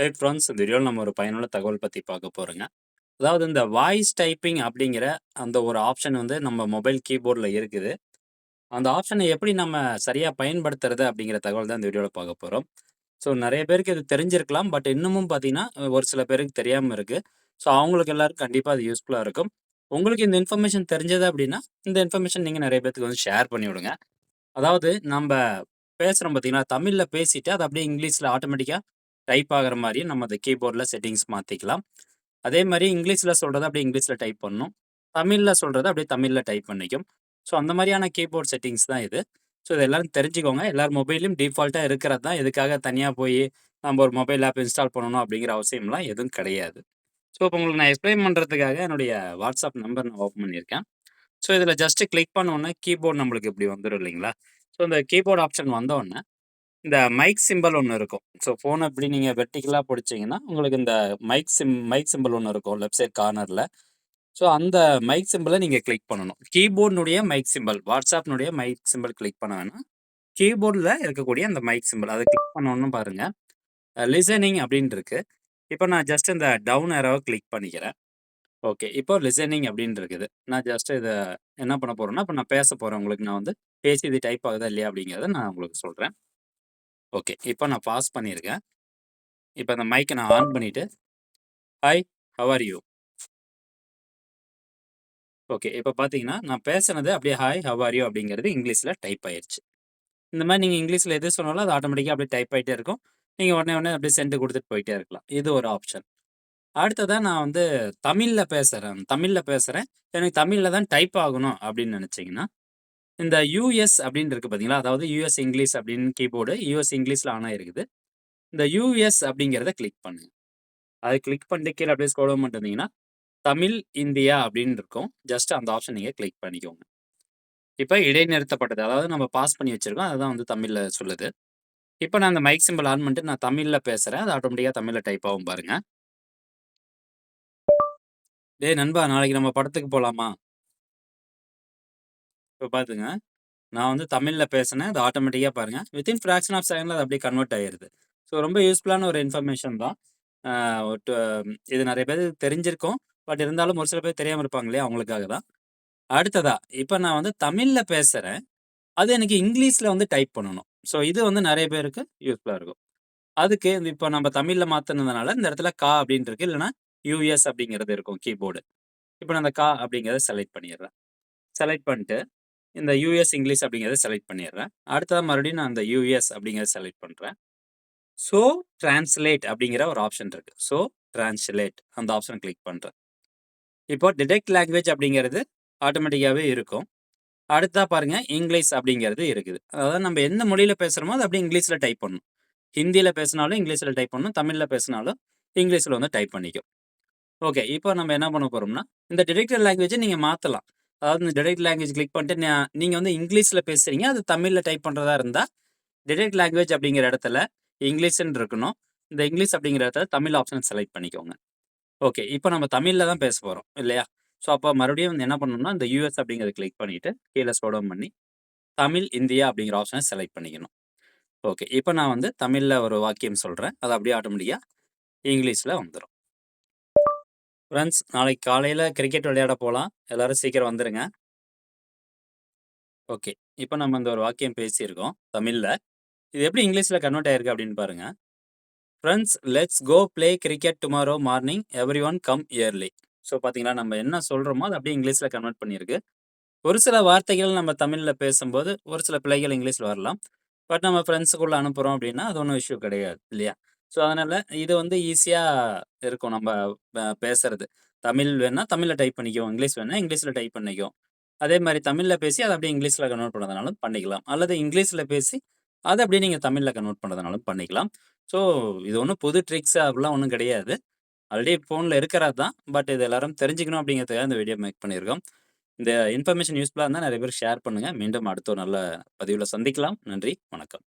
Hey friends இந்த வீடியோவில் நம்ம ஒரு பயனுள்ள தகவல் பற்றி பார்க்க போகிறோங்க அதாவது இந்த வாய்ஸ் டைப்பிங் அப்படிங்கிற அந்த ஒரு ஆப்ஷன் வந்து நம்ம மொபைல் கீபோர்டில் இருக்குது. அந்த ஆப்ஷனை எப்படி நம்ம சரியாக பயன்படுத்துறது அப்படிங்கிற தகவல் தான் இந்த வீடியோவில் பார்க்க போகிறோம் ஸோ நிறைய பேருக்கு இது தெரிஞ்சிருக்கலாம். பட் இன்னமும் பார்த்தீங்கன்னா ஒரு சில பேருக்கு தெரியாமல் இருக்குது ஸோ அவங்களுக்கு எல்லாருக்கும் கண்டிப்பாக அது யூஸ்ஃபுல்லாக இருக்கும். உங்களுக்கு இந்த இன்ஃபர்மேஷன் தெரிஞ்சது அப்படின்னா இந்த இன்ஃபர்மேஷன் நீங்கள் நிறைய பேருக்கு வந்து ஷேர் பண்ணி விடுங்க. அதாவது நம்ம பேசுகிறோம் பார்த்தீங்கன்னா தமிழில் பேசிட்டு அது அப்படியே இங்கிலீஷில் ஆட்டோமேட்டிக்காக டைப் ஆகிற மாதிரி நம்ம அந்த கீபோர்டில் செட்டிங்ஸ் மாற்றிக்கலாம் அதே மாதிரி இங்கிலீஷில் சொல்கிறத அப்படியே இங்கிலீஷில் டைப் பண்ணணும். தமிழில் சொல்கிறத அப்படியே தமிழில் டைப் பண்ணிக்கும். ஸோ அந்த மாதிரியான கீபோர்ட் செட்டிங்ஸ் தான் இது. ஸோ இது எல்லாரும் தெரிஞ்சுக்கோங்க. எல்லார் மொபைலும் டிஃபால்ட்டாக இருக்கிறது தான். எதுக்காக தனியாக போய் நம்ம ஒரு மொபைல் ஆப் இன்ஸ்டால் பண்ணணும் அப்படிங்கிற அவசியம்லாம் எதுவும் கிடையாது. ஸோ இப்போ உங்களுக்கு நான் எக்ஸ்பிளைன் பண்ணுறதுக்காக என்னுடைய வாட்ஸ்அப் நம்பர் நான் ஓப்பன் பண்ணியிருக்கேன். ஸோ இதில் ஜஸ்ட்டு கிளிக் பண்ணோன்னே கீபோர்ட் நம்மளுக்கு இப்படி வந்துடும் இல்லைங்களா? ஸோ இந்த கீபோர்ட் ஆப்ஷன் வந்தோடனே இந்த மைக் சிம்பல் ஒன்று இருக்கும். ஸோ ஃபோனை எப்படி நீங்கள் வெர்டிக்கலாக பிடிச்சிங்கன்னா உங்களுக்கு இந்த மைக் சிம் மைக் சிம்பல் ஒன்று இருக்கும் லெஃப்ட் சைட் கார்னரில் ஸோ அந்த மைக் சிம்பிளை நீங்கள் கிளிக் பண்ணணும். கீபோர்டினுடைய மைக் சிம்பல் வாட்ஸ்அப்னுடைய மைக் சிம்பல் கிளிக் பண்ண வேணாம் கீபோர்டில் இருக்கக்கூடிய அந்த மைக் சிம்பிள் அதை கிளிக் பண்ணணும்னு பாருங்கள் லிசனிங் அப்படின்னு இருக்கு. இப்போ நான் ஜஸ்ட் இந்த டவுன் ஏரோவை கிளிக் பண்ணிக்கிறேன். ஓகே இப்போ லிசனிங் அப்படின்னு இருக்குது. நான் ஜஸ்ட் இதை என்ன பண்ண போகிறேன்னா இப்போ நான் பேச போகிறேன் உங்களுக்கு நான் வந்து பேசி இது டைப் ஆகுதா இல்லையா அப்படிங்கிறத நான் உங்களுக்கு சொல்கிறேன் ஓகே. இப்போ நான் பாஸ் பண்ணியிருக்கேன். இப்போ அந்த மைக்கை நான் ஆன் பண்ணிவிட்டு hi how are you okay. இப்போ பார்த்தீங்கன்னா நான் பேசுனது அப்படியே ஹாய் ஹவ் ஆர் யூ அப்படிங்கிறது இங்கிலீஷில் டைப் ஆயிடுச்சு இந்த மாதிரி நீங்கள் இங்கிலீஷில் எது சொன்னாலும் அது ஆட்டோமேட்டிக்காக அப்படியே டைப் ஆகிட்டே இருக்கும். நீங்கள் உடனே உடனே அப்படியே சென்ட் கொடுத்துட்டு போயிட்டே இருக்கலாம். இது ஒரு ஆப்ஷன். அடுத்ததாக நான் வந்து தமிழில் பேசுகிறேன் தமிழில் பேசுகிறேன் எனக்கு தமிழில் தான் டைப் ஆகணும் அப்படின்னு நினச்சிங்கன்னா இந்த யூஎஸ் அப்படின்னு இருக்கு பார்த்தீங்களா? அதாவது யூஎஸ் இங்கிலீஷ் அப்படின்னு கீபோர்டு யூஎஸ் இங்கிலீஷில் ஆன் ஆயிருக்குது இந்த யூஎஸ் அப்படிங்கிறத கிளிக் பண்ணுங்க. அதை கிளிக் பண்ணிட்டு கீழே அப்படியே ஸ்க்ரோல் பண்ணிட்டு தமிழ் இந்தியா அப்படின்னு இருக்கும் ஜஸ்ட் அந்த ஆப்ஷன் நீங்கள் கிளிக் பண்ணிக்கோங்க. இப்போ இடைநிறுத்தப்பட்டது அதாவது நம்ம பாஸ் பண்ணி வச்சுருக்கோம். அதுதான் வந்து தமிழில் சொல்லுது. இப்போ நான் அந்த மைக் சிம்பிள் ஆன் பண்ணிட்டு நான் தமிழில் பேசுகிறேன் அது ஆட்டோமேட்டிக்காக தமிழில் டைப் ஆகும் பாருங்கள் டே நண்பா நாளைக்கு நம்ம படத்துக்கு போகலாமா இப்போ பார்த்துங்க நான் வந்து தமிழில் பேசினேன். அது ஆட்டோமேட்டிக்காக பாருங்கள் வித்தின் ஃப்ராக்ஷன் ஆஃப் செகண்டில் அது அப்படியே கன்வெர்ட் ஆகிடுது ஸோ ரொம்ப யூஸ்ஃபுல்லான ஒரு இன்ஃபர்மேஷன் தான். இது நிறைய பேர் தெரிஞ்சிருக்கும். பட் இருந்தாலும் ஒரு சில பேர் தெரியாமல் இருப்பாங்க இல்லையா? அவங்களுக்காக தான். அடுத்ததா இப்போ நான் வந்து தமிழில் பேசுகிறேன் அது எனக்கு இங்கிலீஷில் வந்து டைப் பண்ணணும். ஸோ இது வந்து நிறைய பேருக்கு யூஸ்ஃபுல்லாக இருக்கும். அதுக்கு இப்போ நம்ம தமிழில் மாற்றினதுனால இந்த இடத்துல கா அப்படின்ட்டு இருக்கு இல்லைனா யூஎஸ் அப்படிங்கிறது இருக்கும் கீபோர்டு இப்போ நான் அந்த கா அப்படிங்கிறத செலக்ட் பண்ணிடுறேன். செலக்ட் பண்ணிட்டு இந்த யூஎஸ் இங்கிலீஷ் அப்படிங்கிறத செலக்ட் பண்ணிடுறேன். அடுத்ததாக மறுபடியும் நான் அந்த யூஎஸ் அப்படிங்கிறத செலக்ட் பண்ணுறேன் ஸோ டிரான்ஸ்லேட் அப்படிங்கிற ஒரு ஆப்ஷன் இருக்குது ஸோ டிரான்ஸ்லேட் அந்த ஆப்ஷன் கிளிக் பண்ணுறேன் இப்போ டிடெக்ட் லாங்குவேஜ் அப்படிங்கிறது ஆட்டோமேட்டிக்காகவே இருக்கும். அடுத்தா பாருங்கள் இங்கிலீஷ் அப்படிங்கிறது இருக்குது. அதாவது நம்ம எந்த மொழியில் பேசுகிறோமோ அது அப்படியே இங்கிலீஷில் டைப் பண்ணணும். ஹிந்தியில் பேசினாலும் இங்கிலீஷில் டைப் பண்ணணும். தமிழில் பேசினாலும் இங்கிலீஷில் வந்து டைப் பண்ணிக்கும். ஓகே இப்போ நம்ம என்ன பண்ண போகிறோம்னா இந்த டிடெக்டர் லாங்குவேஜை நீங்கள் மாற்றலாம் அதாவது இந்த டிடெக்ட் லாங்குவேஜ் கிளிக் பண்ணிட்டு நீங்கள் வந்து இங்கிலீஷில் பேசுகிறீங்க அது தமிழில் டைப் பண்ணுறதா இருந்தால் டிடெக்ட் லாங்குவேஜ் அப்படிங்கிற இடத்துல இங்கிலீஷ்ன்னு இருக்கணும். இந்த இங்கிலீஷ் அப்படிங்கிற இடத்துல தமிழ் ஆப்ஷன் செலக்ட் பண்ணிக்கோங்க. ஓகே இப்போ நம்ம தமிழில் தான் பேச போகிறோம் இல்லையா? ஸோ அப்போ மறுபடியும் வந்து என்ன பண்ணணும்னா இந்த யூஎஸ் அப்படிங்கிறத கிளிக் பண்ணிவிட்டு கீழே ஸ்டோடம் பண்ணி தமிழ் இந்தியா அப்படிங்கிற ஆப்ஷனை செலக்ட் பண்ணிக்கணும். ஓகே இப்போ நான் வந்து தமிழில் ஒரு வாக்கியம் சொல்கிறேன் அது அப்படியே ஆட்டோமேட்டிக்காக இங்கிலீஷில் வந்துடும் ஃப்ரெண்ட்ஸ் நாளைக்கு காலையில் கிரிக்கெட் விளையாட போகலாம் எல்லோரும் சீக்கிரம் வந்துடுங்க ஓகே இப்போ நம்ம இந்த ஒரு வாக்கியம் பேசியிருக்கோம் தமிழில். இது எப்படி இங்கிலீஷில் கன்வெர்ட் ஆயிருக்கு அப்படின்னு பாருங்கள் friends let's go play cricket tomorrow morning everyone come early so பார்த்தீங்களா நம்ம என்ன சொல்கிறோமோ அது அப்படியே இங்கிலீஷில் கன்வெர்ட் பண்ணியிருக்கு. ஒரு சில வார்த்தைகள் நம்ம தமிழில் பேசும்போது ஒரு சில பிள்ளைகள் இங்கிலீஷில் வரலாம். பட் நம்ம ஃப்ரெண்ட்ஸுக்குள்ளே அனுப்புகிறோம் அப்படின்னா அது ஒன்றும் இஷ்யூ கிடையாது இல்லையா? ஸோ அதனால் இது வந்து ஈஸியாக இருக்கும் நம்ம பேசுறது. தமிழ் வேணால் தமிழில் டைப் பண்ணிக்குவோம் இங்கிலீஷ் வேணால் இங்கிலீஷில் டைப் பண்ணிக்குவோம் அதே மாதிரி தமிழில் பேசி அதை அப்படியே இங்கிலீஷில் கன்வெர்ட் பண்ணுறதுனாலும் பண்ணிக்கலாம். அல்லது இங்கிலீஷில் பேசி அதை அப்படியே நீங்கள் தமிழில் கன்வெர்ட் பண்ணுறதுனாலும் பண்ணிக்கலாம். ஸோ இது ஒன்றும் புது ட்ரிக்ஸ் அப்படிலாம் ஒன்றும் கிடையாது. ஆல்ரெடி ஃபோனில் இருக்கிறது தான். பட் இது எல்லாரும் தெரிஞ்சுக்கணும் அப்படிங்கிறதுக்காக இந்த வீடியோ மேக் பண்ணியிருக்கோம். இந்த இன்ஃபர்மேஷன் யூஸ்ஃபுல்லாக இருந்தால் நிறைய பேர் ஷேர் பண்ணுங்கள் மீண்டும் அடுத்த ஒரு நல்ல பதிவில் சந்திக்கலாம். நன்றி. வணக்கம்.